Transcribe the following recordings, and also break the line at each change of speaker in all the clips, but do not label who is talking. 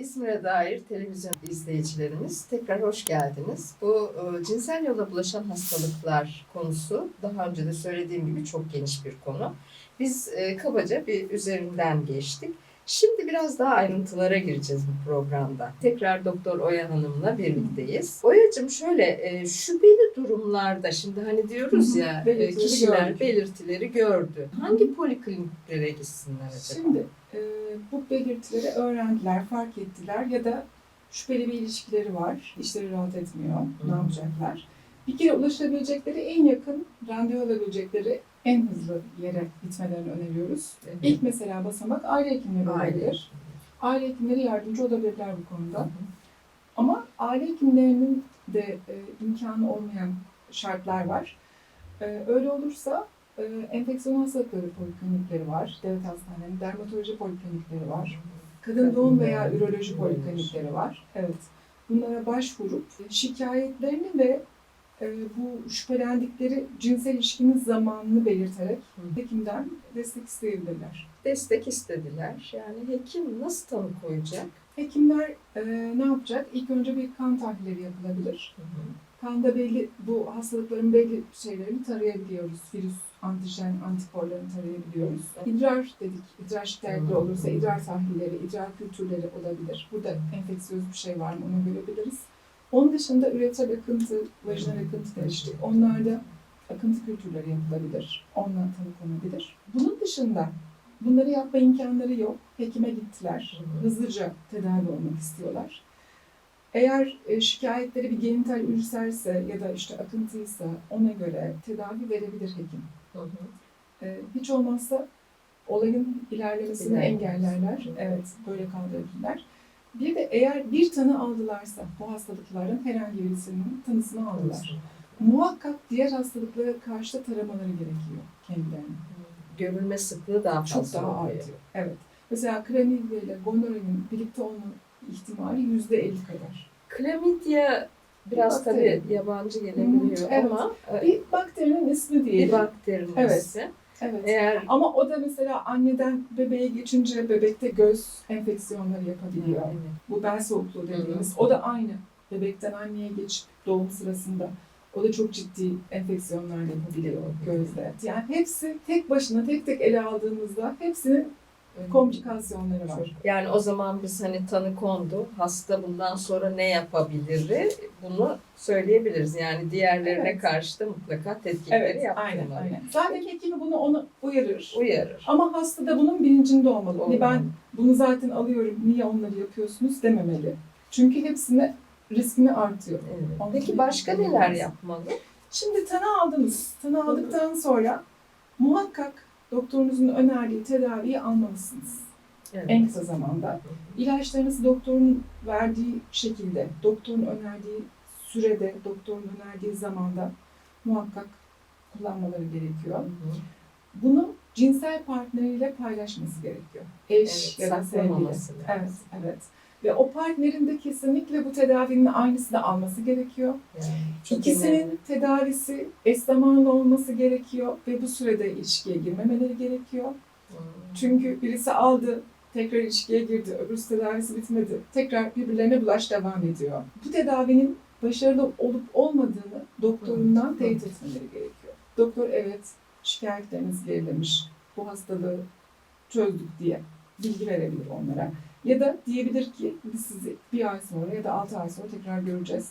İzmir'e dair televizyon izleyicilerimiz tekrar hoş geldiniz. Bu e, cinsel yola bulaşan hastalıklar konusu daha önce de söylediğim gibi çok geniş bir konu. Biz e, kabaca bir üzerinden geçtik. Şimdi biraz daha ayrıntılara gireceğiz bu programda. Tekrar Doktor Oya Hanım'la birlikteyiz. Oya'cığım şöyle e, şüpheli durumlarda şimdi hani diyoruz ya e, kişiler belirtileri gördü. Hangi polikliniklere gitsinler acaba?
Şimdi e, bu belirtileri öğrendiler, fark ettiler ya da şüpheli bir ilişkileri var, işleri rahat etmiyor, ne
Hı.
yapacaklar? Bir kere ulaşabilecekleri en yakın, randevu alabilecekleri en hızlı yere gitmelerini öneriyoruz.
Evet.
İlk mesela basamak aile hekimleri
Aile.
olabilir. Aile hekimleri yardımcı olabilirler bu
Hı
konuda.
hı.
Ama aile hekimlerinin de e, imkanı olmayan şartlar var. E, öyle olursa enfeksiyon hastalıkları poliklinikleri var. Devlet hastanelerinin dermatoloji poliklinikleri var. Kadın doğum veya üroloji poliklinikleri var. Evet. Bunlara başvurup şikayetlerini ve e, bu şüphelendikleri cinsel ilişkinin zamanını belirterek
Hı.
hekimden destek isteyebilirler.
destek istediler. Yani hekim nasıl tanı koyacak?
Hekimler e, ne yapacak? İlk önce bir kan tahlilleri yapılabilir. Kanda belli bu hastalıkların belli şeylerini tarayabiliyoruz. Virüs, antijen, antikorlarını tarayabiliyoruz. İdrar dedik. İdrar şikayetleri
Hı.
olursa idrar tahlilleri, idrar kültürleri olabilir. Burada enfeksiyöz bir şey var mı onu görebiliriz. Onun dışında üreter akıntı, vajinal akıntı demiştik. Onlarda akıntı kültürleri yapılabilir. Ondan tanı konabilir. Bunun dışında bunları yapma imkanları yok. Hekime gittiler.
Hı.
Hızlıca tedavi olmak istiyorlar. Eğer e, şikayetleri bir genital ülserse ya da işte akıntıysa ona göre tedavi verebilir hekim.
Hı hı.
E, hiç olmazsa olayın ilerlemesini
İlerlemesi.
engellerler. Evet, böyle kaldırabilirler. Bir de eğer bir tanı aldılarsa bu hastalıkların herhangi birisinin tanısını aldılar. Muhakkak diğer hastalıklara karşı da taramaları gerekiyor kendilerine.
Görülme sıklığı daha fazla
Çok daha
oluyor.
artıyor. Evet. Mesela klamidya ile gonorreanın birlikte olma ihtimali yüzde elli kadar.
Klamidya biraz
Bir
tabii yabancı gelebiliyor
evet.
ama e,
Bir bakterinin ismi
bir
diyelim.
bakterinin
Evet.
ismi.
Evet.
Eğer
Ama o da mesela anneden bebeğe geçince bebekte göz enfeksiyonları yapabiliyor.
Evet.
Bu bel soğukluğu dediğimiz.
Hı.
O da aynı. Bebekten anneye geç doğum sırasında. O da çok ciddi enfeksiyonlar yapabiliyor gözde. Yani hepsi tek başına tek tek ele aldığımızda hepsinin komplikasyonları var.
Yani o zaman biz hani tanı kondu, hasta bundan sonra ne yapabilir bunu söyleyebiliriz. Yani diğerlerine
Evet.
karşı da mutlaka tetkikleri
Evet,
yaptırmalı.
aynen, aynen. Zaten hekimi bunu onu uyarır.
Uyarır.
Ama hasta da bunun bilincinde olmalı. Hani ben bunu zaten alıyorum, niye onları yapıyorsunuz dememeli. Çünkü hepsine riskini artıyor.
Evet.
Onu
Peki başka neler yapmalı?
Şimdi tanı aldınız. Tanı aldıktan sonra muhakkak doktorunuzun önerdiği tedaviyi almalısınız.
Evet.
En kısa zamanda. İlaçlarınızı doktorun verdiği şekilde, doktorun önerdiği sürede, doktorun önerdiği zamanda muhakkak kullanmaları gerekiyor.
Hı hı.
Bunu cinsel partneriyle paylaşması gerekiyor. Eş
Evet,
ya da sevgili. Evet, evet. Ve o partnerin de kesinlikle bu tedavinin aynısını alması gerekiyor.
Yani
İkisinin
önemli.
tedavisi eş zamanlı olması gerekiyor ve bu sürede ilişkiye girmemeleri gerekiyor.
Hı.
Çünkü birisi aldı, tekrar ilişkiye girdi, öbürsü tedavisi bitmedi. Tekrar birbirlerine bulaş devam ediyor. Bu tedavinin başarılı olup olmadığını doktorundan
Hı.
teyit etmeleri gerekiyor. Doktor evet şikayetleriniz gerilemiş, bu hastalığı çözdük diye bilgi verebilir onlara. Ya da diyebilir ki biz sizi bir ay sonra ya da altı ay sonra tekrar göreceğiz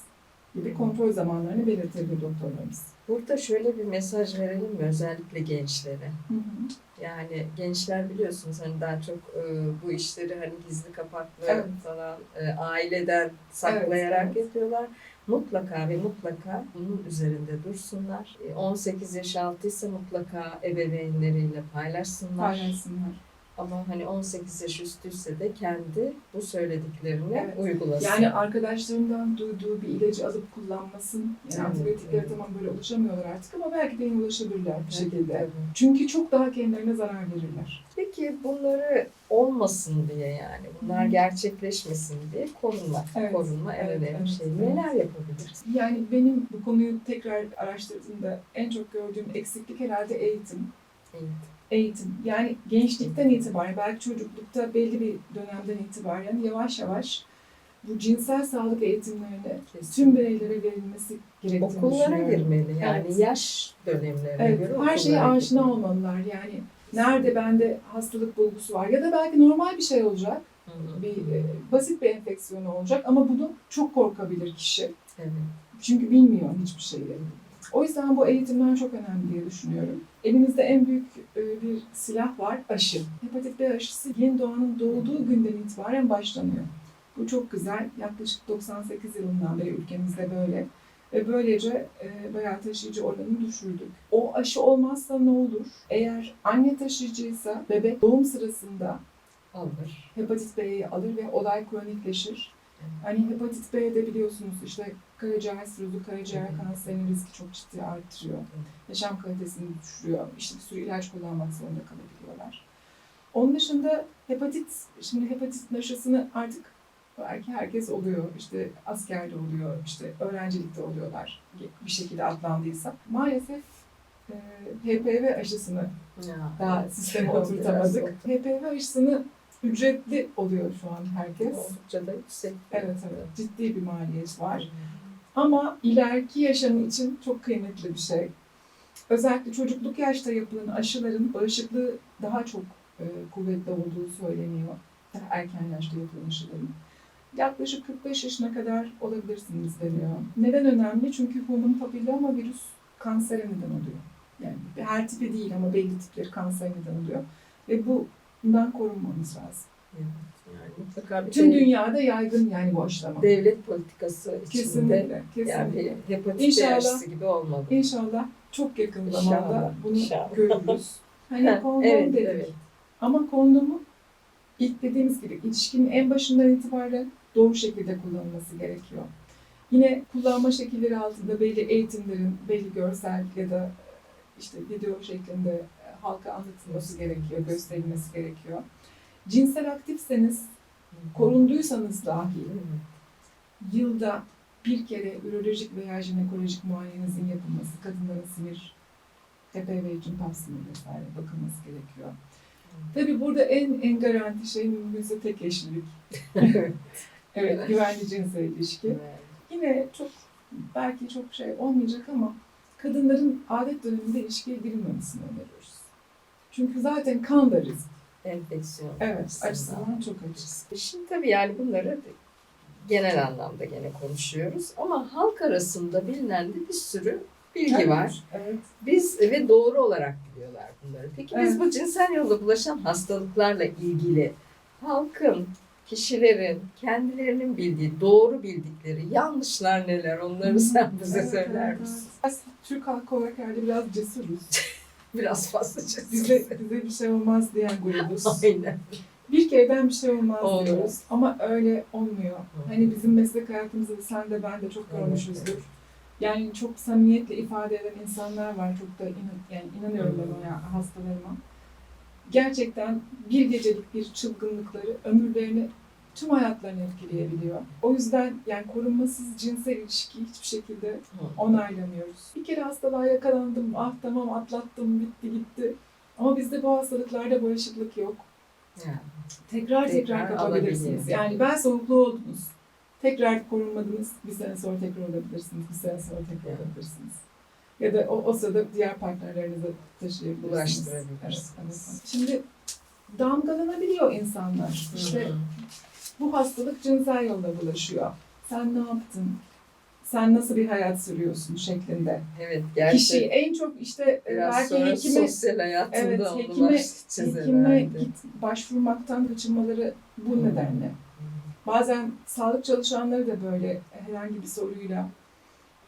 gibi kontrol zamanlarını belirtebilir doktorlarımız.
Burada şöyle bir mesaj verelim mi özellikle gençlere?
Hı hı.
Yani gençler biliyorsunuz hani daha çok e, bu işleri hani gizli kapaklı
Evet.
falan e, aileden saklayarak
Evet, evet.
yapıyorlar. Mutlaka ve mutlaka bunun üzerinde dursunlar. E, 18 yaş altıysa mutlaka ebeveynleriyle paylaşsınlar.
Paylaşsınlar.
Ama hani 18 yaş üstüyse de kendi bu söylediklerini
Evet.
uygulasın.
Yani arkadaşlarından duyduğu bir ilacı alıp kullanmasın. Yani
Evet,
antibiyotiklere
evet.
tamam böyle ulaşamıyorlar artık ama belki de yine ulaşabilirler bir
Evet,
şekilde.
evet.
Çünkü çok daha kendilerine zarar verirler.
Peki bunları olmasın diye yani bunlar
Hı.
gerçekleşmesin diye korunma.
Evet,
Korunma en
evet,
önemli
evet,
şey.
evet.
Neler yapabiliriz?
Yani benim bu konuyu tekrar araştırdığımda en çok gördüğüm eksiklik herhalde eğitim. Eğitim. Yani gençlikten itibaren, belki çocuklukta belli bir dönemden itibaren yavaş yavaş bu cinsel sağlık eğitimlerine tüm bireylere verilmesi gerektiğini
Okullara girmeli yani
Evet.
yaş dönemlerine
Evet,
göre
her şeye aşina
girmeli.
olmalılar. Yani nerede bende hastalık bulgusu var ya da belki normal bir şey olacak, bir e, basit bir enfeksiyon olacak ama bunu çok korkabilir kişi.
Evet.
Çünkü bilmiyor hiçbir şeyi. O yüzden bu eğitimler çok önemli diye düşünüyorum. Elimizde en büyük e, bir silah var, aşı. Hepatit B aşısı yeni doğanın doğduğu günden itibaren başlanıyor. Bu çok güzel. Yaklaşık 98 yılından beri ülkemizde böyle. Ve böylece e, bayağı taşıyıcı oranını düşürdük. O aşı olmazsa ne olur? Eğer anne taşıyıcıysa bebek doğum sırasında
Alır.
hepatit B'yi alır ve olay kronikleşir. Hani hepatit B'de biliyorsunuz işte karaciğer sirozu, karaciğer kanserinin riski çok ciddi artırıyor. Yaşam kalitesini düşürüyor. İşte bir sürü ilaç kullanmak zorunda kalabiliyorlar. Onun dışında hepatit, şimdi hepatit aşısını artık belki herkes oluyor. İşte askerde oluyor, işte öğrencilikte oluyorlar bir şekilde atlandıysa. Maalesef e, HPV aşısını
Ya.
daha sisteme
Biraz
oturtamadık. HPV aşısını ücretli oluyor şu an herkes.
Oldukça da yüksek.
Evet evet ciddi bir maliyet var. Ama ileriki yaşamı için çok kıymetli bir şey. Özellikle çocukluk yaşta yapılan aşıların bağışıklığı daha çok e, kuvvetli olduğu söyleniyor. Daha erken yaşta yapılan aşıların. Yaklaşık 45 yaşına kadar olabilirsiniz deniyor. Neden önemli? Çünkü human papilloma virüs kansere neden oluyor. Yani her tipi değil ama belli tipleri kanser neden oluyor. Ve bu bundan korunmamız lazım.
Evet, Yani mutlaka bir
Tüm
de-
dünyada yaygın yani bu aşılama.
devlet politikası içinde
Kesinlikle, kesinlikle.
yani hepatit
İnşallah.
Gibi olmalı.
İnşallah çok yakın
İnşallah,
zamanda bunu
inşallah.
görürüz. Hani
Ha,
kondom
evet,
dedik.
evet.
Ama kondomu ilk dediğimiz gibi ilişkinin en başından itibaren doğru şekilde kullanılması gerekiyor. Yine kullanma şekilleri altında belli eğitimlerin, belli görsel ya da işte video şeklinde e, halka anlatılması gerekiyor, gösterilmesi gerekiyor. Cinsel aktifseniz, korunduysanız dahi yılda bir kere ürolojik veya jinekolojik muayenenizin yapılması, kadınların sinir, HPV için pap sinir vesaire bakılması gerekiyor. Tabii burada en en garanti şey mümkünse tek eşlilik.
Evet.
Evet, güvenli cinsel ilişki.
Evet.
Yine çok belki çok şey olmayacak ama kadınların adet döneminde ilişkiye girilmemesini öneriyoruz. Çünkü zaten kan da risk.
Enfeksiyon.
Evet,
açısından.
açısından çok açık.
Şimdi tabii yani bunları genel anlamda gene konuşuyoruz ama halk arasında bilinen de bir sürü bilgi
Evet,
var.
Evet.
Biz ve doğru olarak biliyorlar bunları. Peki biz
Evet.
bu cinsel yolla bulaşan hastalıklarla ilgili halkın, kişilerin kendilerinin bildiği, doğru bildikleri yanlışlar neler onları sen bize
Evet,
söyler
evet,
misin?
evet. Biz Türk halkı olarak herhalde biraz cesuruz.
Biraz fazla çözüm.
bize bir şey olmaz diyen grubuz.
Aynen.
Bir kereden bir şey olmaz
Olmaz.
diyoruz. Ama öyle olmuyor. Hani bizim meslek hayatımızda sen de ben de çok
Evet,
görmüşüzdür. Yani çok samimiyetle ifade eden insanlar var. Çok da inan, yani inanıyorum ben o ya hastalarıma. Gerçekten bir gecelik bir çılgınlıkları ömürlerini tüm hayatlarını etkileyebiliyor. O yüzden yani korunmasız cinsel ilişki hiçbir şekilde onaylamıyoruz. Bir kere hastalığa yakalandım, ah tamam atlattım, bitti gitti. Ama bizde bu hastalıklarda bağışıklık yok.
Yani.
Tekrar tekrar,
Tekrar
kapabilirsiniz. Yani ben soğuklu oldunuz. Tekrar korunmadınız. Bir sene sonra tekrar olabilirsiniz. Bir sene sonra tekrar olabilirsiniz. Ya da o, o sırada diğer partnerlerinize taşıyabilirsiniz.
Bulaştırabilirsiniz.
Evet, evet. Şimdi damgalanabiliyor insanlar. İşte. Bu hastalık cinsel yolla bulaşıyor. Sen ne yaptın? Sen nasıl bir hayat sürüyorsun şeklinde.
Evet
Kişi
gerçekten.
en çok işte e,
Biraz
belki
sonra
hekime
sosyal hayatında
Evet, hekime- hekime git başvurmaktan kaçınmaları bu
Hmm.
nedenle. Bazen sağlık çalışanları da böyle herhangi bir soruyla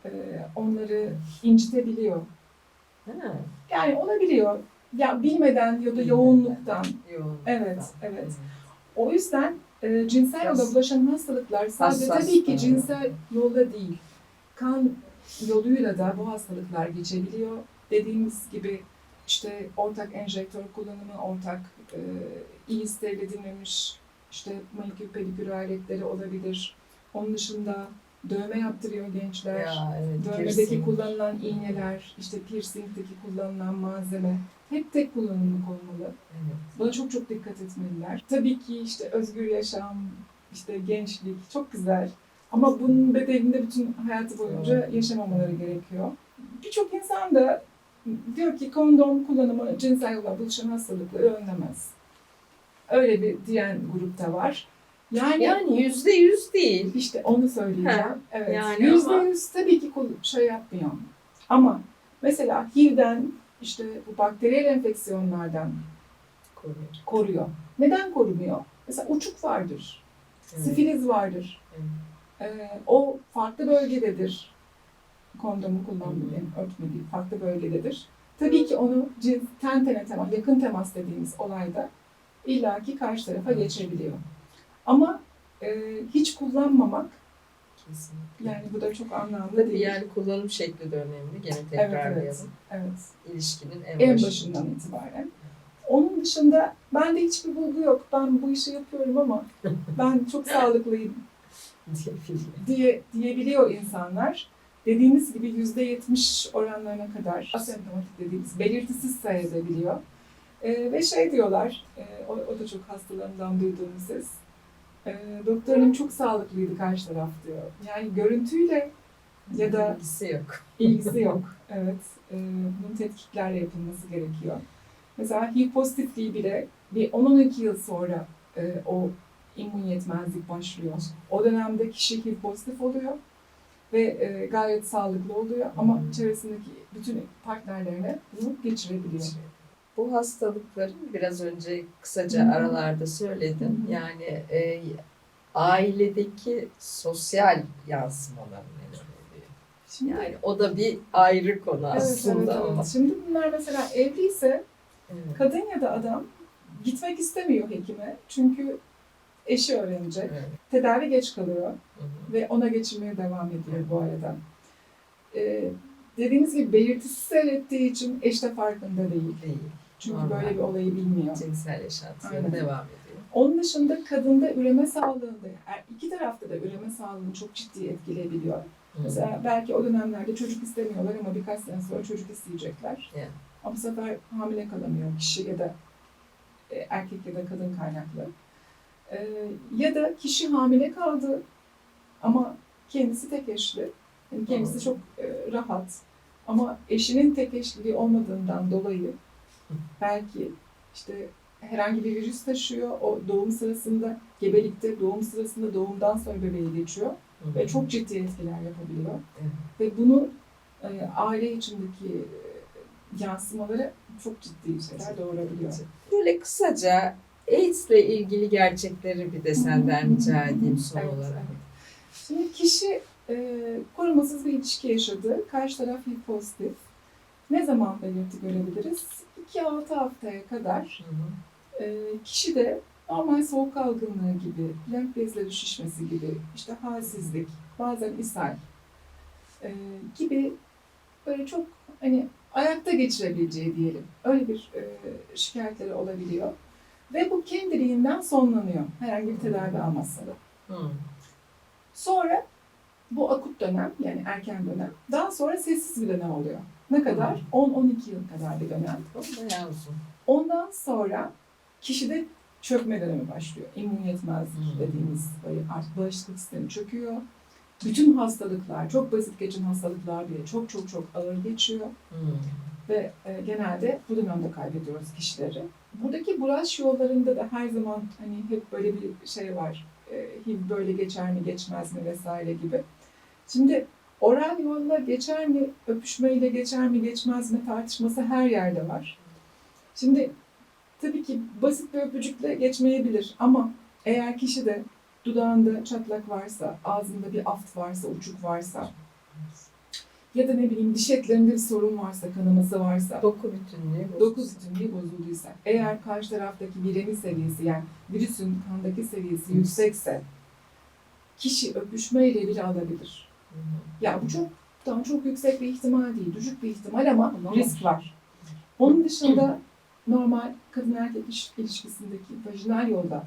e, onları incitebiliyor.
Ha,
Yani olabiliyor. Ya bilmeden ya da yoğunluktan.
yoğun.
Evet, evet.
Hı.
O yüzden e, cinsel
Biraz
yolla bulaşan hastalıklar sadece
hassas
tabii ki cinsel yolda değil. Kan yoluyla da bu hastalıklar geçebiliyor. Dediğimiz gibi işte ortak enjektör kullanımı, ortak e, iyi steril edilmemiş işte manikür pedikür aletleri olabilir. Onun dışında Dövme yaptırıyor gençler.
Ya evet.
Dövmedeki
piercing.
kullanılan iğneler, işte piercingdeki kullanılan malzeme hep tek kullanımlık olmalı.
Evet.
Buna çok çok dikkat etmeliler. Tabii ki işte özgür yaşam, işte gençlik çok güzel. Ama bunun bedelinde bütün hayatı boyunca yaşamamaları gerekiyor. Birçok insan da diyor ki kondom kullanımı cinsel yolla buluşan hastalıkları önlemez. Öyle bir diyen grupta var. Yani,
Yani yüzde yüz değil.
işte onu söyleyeceğim.
Ha,
evet.
yani
Yüzde yüz tabii ki şey yapmıyor. Ama mesela HIV'den işte bu bakteriyel enfeksiyonlardan
Koruyor.
koruyor. Neden korumuyor? Mesela uçuk vardır,
Evet.
sifiliz vardır.
Evet.
Ee, o farklı bölgededir. Kondomu kullanmayı, örtmediği farklı bölgededir. Tabii ki onu cins, ten tene temas, yakın temas dediğimiz olayda illaki karşı tarafa geçebiliyor. Ama e, hiç kullanmamak,
Kesinlikle.
yani bu da çok anlamlı değil.
yani kullanım şekli de önemli. Gene tekrarlayalım.
evet, evet.
İlişkinin en,
En
başında.
başından itibaren. Onun dışında bende hiçbir bulgu yok. Ben bu işi yapıyorum ama ben çok sağlıklıyım diye diyebiliyor insanlar. Dediğimiz gibi yüzde yetmiş oranlarına kadar asemptomatik dediğimiz belirtisiz sayılabiliyor. Ee, ve şey diyorlar, e, o, o da çok hastalarımdan duyduğum ses. E, doktorum çok sağlıklıydı karşı taraf diyor. Yani görüntüyle ya da
ilgisi yok.
ilgisi yok. Evet, e, bunun tetkiklerle yapılması gerekiyor. Mesela HIV pozitifliği bile bir 10-12 yıl sonra e, o immün yetmezlik başlıyor. O dönemde kişi HIV pozitif oluyor ve e, gayet sağlıklı oluyor ama
Hmm.
çevresindeki bütün partnerlerine bunu geçirebiliyor.
Bu hastalıkların biraz önce kısaca aralarda söyledin.
Hı.
Yani e, ailedeki sosyal yansımaları neler oluyor?
Şimdi,
Yani o da bir ayrı konu
evet,
aslında
evet, evet. Şimdi bunlar mesela evliyse
Evet.
kadın ya da adam gitmek istemiyor hekime çünkü eşi öğrenecek.
Evet.
Tedavi geç kalıyor.
Hı hı.
ve ona geçirmeye devam ediyor bu arada. Ee, dediğimiz gibi belirtisi seyrettiği için eş de farkında değil.
Değil.
Çünkü
Normal.
böyle bir olayı bilmiyor.
Cinsel yaşantısına
Aynen.
devam ediyor.
Onun dışında kadında üreme sağlığında, er- iki tarafta da üreme sağlığını çok ciddi etkileyebiliyor.
Hı.
Mesela belki o dönemlerde çocuk istemiyorlar ama birkaç sene sonra çocuk isteyecekler.
Yeah.
Ama bu sefer hamile kalamıyor kişi ya da e, erkek ya da kadın kaynaklı. Ee, ya da kişi hamile kaldı ama kendisi tek eşli. Yani kendisi çok e, rahat. Ama eşinin tek eşliliği olmadığından dolayı belki işte herhangi bir virüs taşıyor. O doğum sırasında, gebelikte, doğum sırasında doğumdan sonra bebeği geçiyor
Hı hı.
ve çok ciddi etkiler yapabiliyor.
Evet.
Ve bunu e, aile içindeki e, yansımaları çok ciddi şeyler doğurabiliyor.
Böyle kısaca AIDS ile ilgili gerçekleri bir de senden rica edeyim son
Evet,
olarak.
evet. Şimdi kişi e, korumasız bir ilişki yaşadı. Karşı taraf HIV pozitif. Ne zaman belirti görebiliriz? 2-6 haftaya kadar e, kişi de normal soğuk algınlığı gibi, lenf bezleri şişmesi gibi, işte halsizlik, bazen ishal e, gibi böyle çok hani ayakta geçirebileceği diyelim. Öyle bir e, şikayetleri olabiliyor. Ve bu kendiliğinden sonlanıyor. Herhangi bir tedavi almazsa da. Sonra bu akut dönem yani erken dönem daha sonra sessiz bir dönem oluyor. Ne kadar? 10-12 yıl kadar bir dönem.
Bayağı uzun.
Ondan sonra kişide çökme dönemi başlıyor. İmmün yetmezlik
Hmm.
dediğimiz artık bağışıklık sistemi çöküyor. Bütün hastalıklar, çok basit geçen hastalıklar bile çok çok çok ağır geçiyor.
Hı.
Ve e, genelde bu dönemde kaybediyoruz kişileri. Buradaki bulaş yollarında da her zaman hani hep böyle bir şey var. E, HIV böyle geçer mi geçmez mi vesaire gibi. Şimdi oral yolla geçer mi, öpüşmeyle geçer mi geçmez mi tartışması her yerde var. Şimdi tabii ki basit bir öpücükle geçmeyebilir ama eğer kişi de dudağında çatlak varsa, ağzında bir aft varsa, uçuk varsa ya da ne bileyim diş etlerinde bir sorun varsa, kanaması varsa,
Doku bütünlüğü.
doku bütünlüğü bozulduysa, eğer karşı taraftaki viremi seviyesi yani virüsün kandaki seviyesi yüksekse kişi öpüşmeyle bile alabilir. Ya bu çok daha çok yüksek bir ihtimal değil, düşük bir ihtimal ama risk var. Onun dışında normal kadın erkek iş- ilişkisindeki vajinal yolda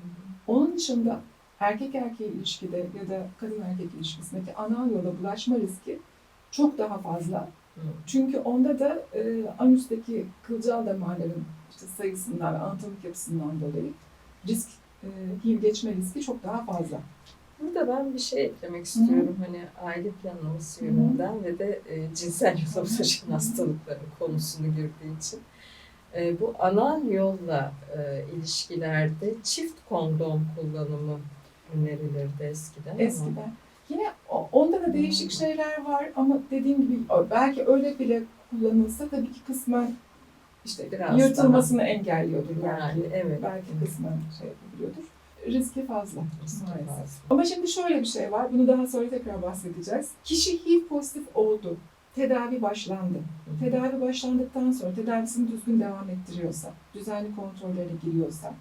hı.
Onun dışında erkek erkeğe ilişkide ya da kadın erkek ilişkisindeki anal yola bulaşma riski çok daha fazla. Çünkü onda da e, anüsteki kılcal damarların işte sayısından anatomik yapısından dolayı risk, e, HIV geçme riski çok daha fazla.
Burada ben bir şey eklemek istiyorum. Hani aile planlaması yönünden ve de e, cinsel yolla bulaşan hastalıkların konusunu girdiği için. E, bu anal yolla e, ilişkilerde çift kondom kullanımı önerilirdi eskiden. ama-
Eskiden. Yine o- onda da değişik şeyler var ama dediğim gibi belki öyle bile kullanılsa tabii ki kısmen işte
Biraz
yırtılmasını engelliyordur belki.
Yani evet.
Belki kısmen şey yapabiliyordur. Riski fazla maalesef. Ama şimdi şöyle bir şey var. Bunu daha sonra tekrar bahsedeceğiz. Kişi HIV pozitif oldu. Tedavi başlandı. Tedavi başlandıktan sonra tedavisini düzgün devam ettiriyorsa, düzenli kontrollere giriyorsa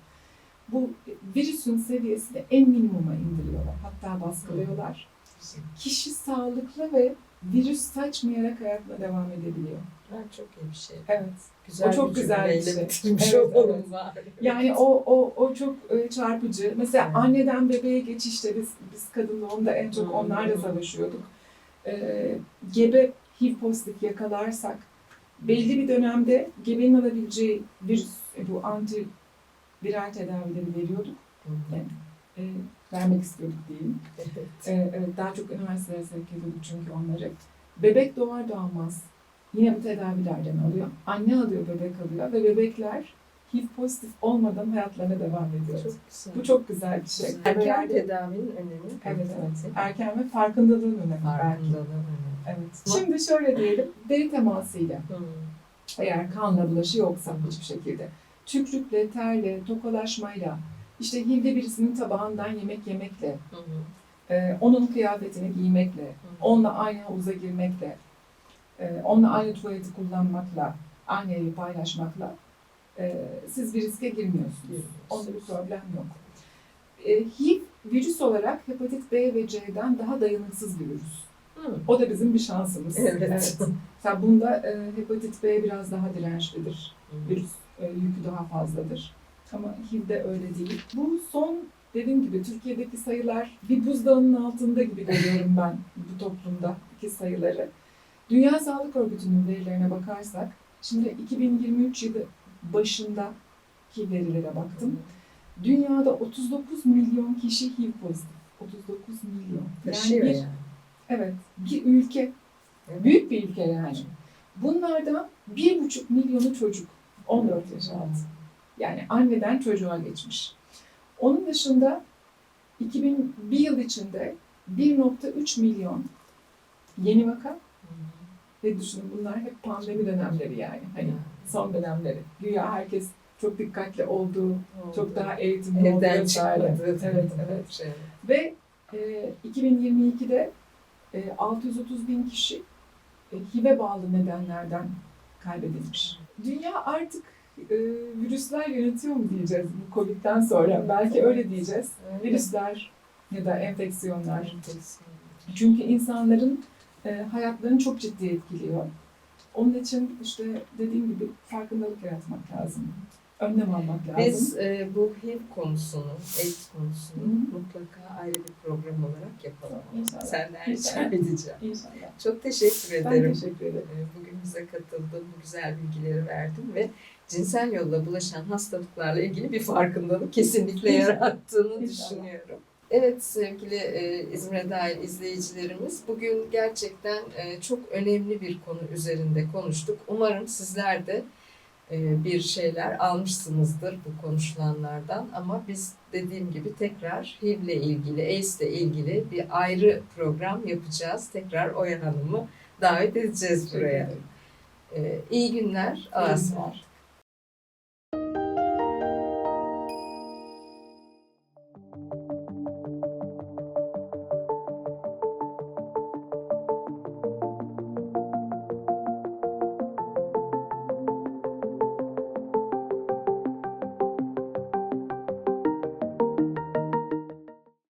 bu virüsün seviyesini en minimuma indiriyorlar. Hatta baskılıyorlar. Kişi sağlıklı ve virüs saçmayarak hayatına devam edebiliyor.
Ha, çok iyi bir şey.
Evet.
Güzel
O çok
bir
güzel bir şey.
bitirmiş
Evet,
olalım
evet.
bari.
Yani o o o çok e, çarpıcı. Mesela
Evet.
anneden bebeğe geçişte biz biz kadın doğumda en çok
Hmm.
onlarla savaşıyorduk. Ee, gebe HIV pozitif yakalarsak belli bir dönemde gebenin alabileceği virüs bu antiviral tedavileri veriyorduk.
Hı hı.
E, vermek istiyorduk diyeyim.
Evet.
E, evet daha çok üniversitelere sevk ediyorduk çünkü onları. Bebek doğar doğmaz yine bu tedavilerden alıyor. Anne alıyor, bebek alıyor ve bebekler HIV pozitif olmadan hayatlarına devam ediyor.
Çok güzel.
Bu çok güzel bir şey.
Erken
Bebelerde-
tedavinin önemi.
Evet, evet. Erken ve farkındalığın önemi.
Farkındalığın önemi.
Evet. Şimdi şöyle diyelim, deri temasıyla
Hı.
eğer kanla bulaşı yoksa hiçbir şekilde, tükrükle, terle, tokalaşmayla, işte HIV'de birisinin tabağından yemek yemekle,
Hı hı.
e, onun kıyafetini giymekle,
Hı.
onunla aynı havuza girmekle, e, onunla aynı tuvaleti kullanmakla, aynı evi paylaşmakla e, siz bir riske girmiyorsunuz. Onda bir problem yok. E, HIV virüs olarak hepatit B ve C'den daha dayanıksız bir virüs.
Hı.
O da bizim bir şansımız.
Evet.
Mesela bunda e, hepatit B biraz daha dirençlidir.
Hı.
Virüs e, yükü daha fazladır. Ama HIV'de öyle değil. Bu son dediğim gibi Türkiye'deki sayılar bir buzdağının altında gibi görüyorum ben bu toplumdaki sayıları. Dünya Sağlık Örgütü'nün verilerine bakarsak, şimdi 2023 yılı başındaki verilere baktım. Dünyada 39 milyon kişi HIV pozitif. 39 milyon.
Taşıyor
bir,
yani.
Evet, bir ülke. Büyük bir ülke yani. Bunlardan 1,5 milyonu çocuk. 14 yaş altı. Yani anneden çocuğa geçmiş. Onun dışında 2000 bir yıl içinde 1.3 milyon yeni vaka ve düşünün bunlar hep pandemi dönemleri yani. Hani son dönemleri. Güya herkes çok dikkatli olduğu, çok daha eğitimli olduğu
evden
vesaire.
çıkmadı.
Evet, evet.
Şey.
Ve e, 2022'de e, 630 bin kişi e, HIV'e bağlı nedenlerden kaybedilmiş. Dünya artık e, virüsler yönetiyor mu diyeceğiz bu Covid'den sonra. Belki öyle diyeceğiz. Virüsler ya da enfeksiyonlar. Çünkü insanların e, hayatlarını çok ciddi etkiliyor. Onun için işte dediğim gibi farkındalık yaratmak lazım. Önlem almak lazım.
Biz e, bu HIV konusunu, AIDS konusunu
Hı hı.
mutlaka ayrı bir program olarak yapalım.
İnşallah.
Senden rica edeceğim.
İnşallah.
Çok teşekkür
Ben
ederim.
teşekkür ederim.
Bugün bize katıldın, bu güzel bilgileri verdin ve cinsel yolla bulaşan hastalıklarla ilgili bir farkındalık kesinlikle yarattığını düşünüyorum. Evet sevgili e, İzmir'e dair izleyicilerimiz bugün gerçekten e, çok önemli bir konu üzerinde konuştuk. Umarım sizler de e, bir şeyler almışsınızdır bu konuşulanlardan ama biz dediğim gibi tekrar HIV ile ilgili, AIDS ile ilgili bir ayrı program yapacağız. Tekrar Oya Hanım'ı davet edeceğiz buraya. E, iyi günler, var.